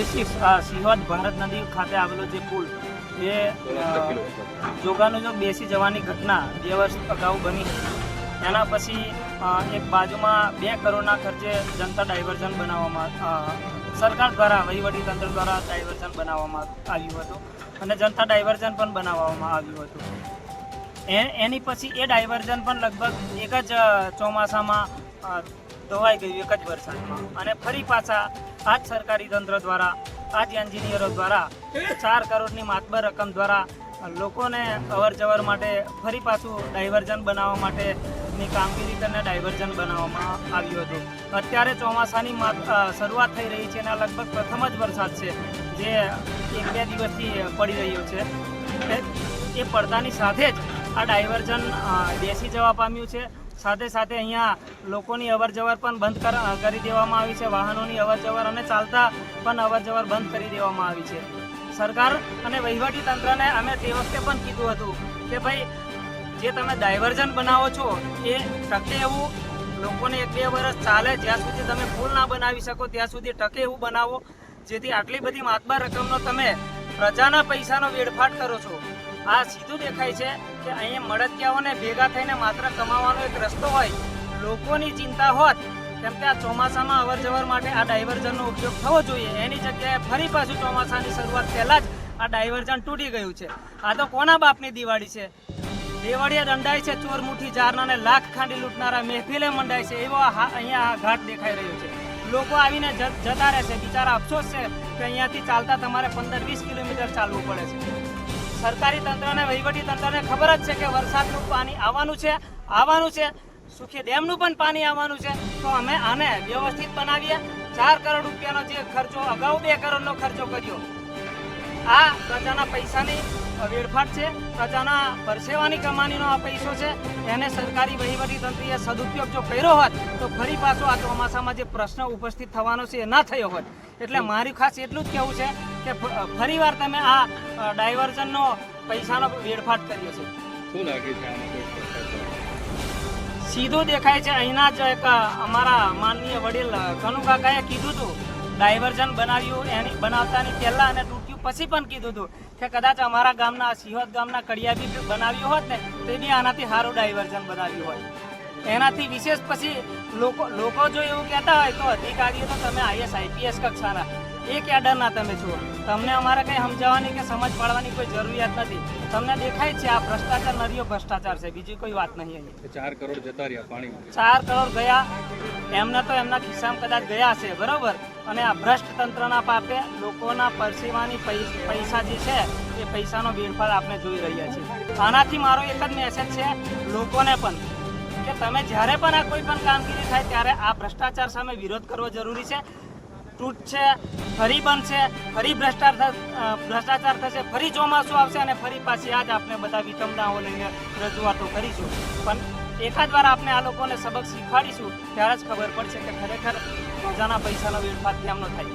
આ સિંહવાદ ભારત નદી ખાતે આવેલો જે પુલ, એ જોગાનું જો બેસી જવાની ઘટના બે વર્ષ અગાઉ બની હતી. એના પછી એક બાજુમાં બે કરોડના ખર્ચે જનતા ડાયવર્ઝન બનાવવામાં સરકાર દ્વારા, વહીવટી તંત્ર દ્વારા ડાયવર્ઝન બનાવવામાં આવ્યું હતું અને જનતા ડાયવર્ઝન પણ બનાવવામાં આવ્યું હતું. એ- એની પછી એ ડાયવર્ઝન પણ લગભગ એક જ ચોમાસામાં ધોવાઈ ગયું, એક જ વરસાદમાં. અને ફરી પાછા આ જ સરકારી તંત્ર દ્વારા આ જ એન્જિનિયરો દ્વારા, ચાર કરોડની માતબર રકમ દ્વારા લોકોને અવર જવર માટે ફરી પાછું ડાયવર્ઝન બનાવવા માટેની કામગીરી કરીને ડાયવર્ઝન બનાવવામાં આવ્યું હતું. અત્યારે ચોમાસાની શરૂઆત થઈ રહી છે અને લગભગ પ્રથમ જ વરસાદ છે જે એક બે દિવસથી પડી રહ્યો છે. એ પડતાની સાથે જ આ ડાયવર્ઝન બેસી જવા પામ્યું છે. સાથે સાથે અહીંયા લોકોની અવર જવર પણ બંધ કર- દેવામાં આવી છે. વાહનોની અવર જવર અને ચાલતા પણ અવર જવર બંધ કરી દેવામાં આવી છે. સરકાર અને વહીવટી તંત્રને અમે તે વખતે પણ કીધું હતું કે ભાઈ, જે તમે ડાયવર્ઝન બનાવો છો, એ ટકે એવું લોકોને એક બે વર્ષ ચાલે, જ્યાં સુધી તમે પુલ ના બનાવી શકો, ત્યાં સુધી ટકે એવું બનાવો. જેથી આટલી બધી માતબાર રકમનો તમે પ્રજાના પૈસાનો વેડફાટ કરો છો. આ સીધું દેખાય છે કે અહીંયા મળતિયાઓને ભેગા થઈને માત્ર કમાવાનો એક રસ્તો હોય, લોકોની ચિંતા હોત કેમ કે આ ચોમાસામાં અવર જવર માટે આ ડાયવર્ઝનનો ઉપયોગ થવો જોઈએ. એની જગ્યાએ ફરી પાછું ચોમાસાની શરૂઆત પહેલાં જ આ ડાયવર્ઝન તૂટી ગયું છે. આ તો કોના બાપની દિવાળી છે? દેવાળીએ દંડાય છે, ચોર મુઠ્ઠી જારનાને લાખ ખાંડી લૂંટનારા મહેફિલે મંડાય છે, એવો અહીંયા આ ઘાટ દેખાઈ રહ્યો છે. લોકો આવીને જતા રહેશે. બિચારા અફસોસ છે કે અહીંયાથી ચાલતા તમારે પંદર વીસ કિલોમીટર ચાલવું પડે છે. સરકારી તંત્રને, વહીવટી તંત્રને ખબર જ છે કે વરસાદનું પાણી આવવાનું છે આવવાનું છે. સુખી ડેમનું પણ પાણી આવવાનું છે. તો અમે આને વ્યવસ્થિત બનાવીએ. ચાર કરોડ રૂપિયાનો જે ખર્ચો, અગાઉ બે કરોડનો ખર્ચો કર્યો. આ પ્રજાના પૈસાની વેડફાટ છે. પ્રજાના પરસેવાની કમાણીનો આ પૈસો છે. એને સરકારી વહીવટી તંત્રીએ સદુપયોગ જો કર્યો હોત તો ફરી પાછો આ ચોમાસામાં જે પ્રશ્ન ઉપસ્થિત થવાનો છે એ ના થયો હોત. એટલે મારી ખાસ એટલું જ કહેવું છે કે ફરીવાર તમે આ ડાયવર્ઝનનો પૈસાનો વેડફાટ કર્યો છે. શું લાગે છે? સીધું દેખાય છે. અહીંના જ એક અમારા માનનીય વડીલ કનુકાકાએ કાકાએ કીધું હતું. ડાયવર્ઝન બનાવ્યું એની બનાવતાની પહેલાં અને તૂટ્યું પછી પણ કીધું હતું. કે કદાચ અમારા ગામના સિહોદ ગામના કડિયાબી બનાવ્યું હોત ને તો બી આનાથી સારું ડાયવર્ઝન બનાવ્યું હોય. એનાથી વિશેષ પછી લોકો લોકો જો એવું કહેતા હોય તો અધિકારીઓ તો તમે આઈએસ આઈપીએસ કક્ષાના એ કેડરના તમે છો તમને અમારે કંઈ સમજાવવાની કે સમજ પાડવાની કોઈ જરૂરિયાત નથી. તમને દેખાય છે આ ભ્રષ્ટાચાર નરિયો ભ્રષ્ટાચાર છે. બીજી કોઈ વાત નહીં ચાર કરોડ જતા રહ્યા પાણી ચાર કરોડ ગયા એમને તો એમના ખિસ્સામાં કદાચ ગયા છે બરોબર? અને આ ભ્રષ્ટ તંત્રના પાપે લોકોના પરસેવાની પૈસા જે છે, એ પૈસાનો વેડફાટ આપણે જોઈ રહ્યા છીએ. આનાથી મારો એક જ મેસેજ છે, લોકોને પણ, કે તમે જ્યારે પણ આ કોઈ પણ કામગીરી થાય ત્યારે આ ભ્રષ્ટાચાર સામે વિરોધ કરવો જરૂરી છે. તૂટશે ફરી બનશે ફરી ભ્રષ્ટાચાર ભ્રષ્ટાચાર થશે, ફરી ચોમાસું આવશે અને ફરી પાછી આજ આપણે બધા વિતમદાઓ લઈને રજૂઆતો કરીશું. પણ એકાદ વાર આપણે આ લોકોને સબક શીખવાડીશું, ત્યારે જ ખબર પડશે કે ખરેખર પ્રજાના પૈસાનો વેડફાટ કેમનો થાય.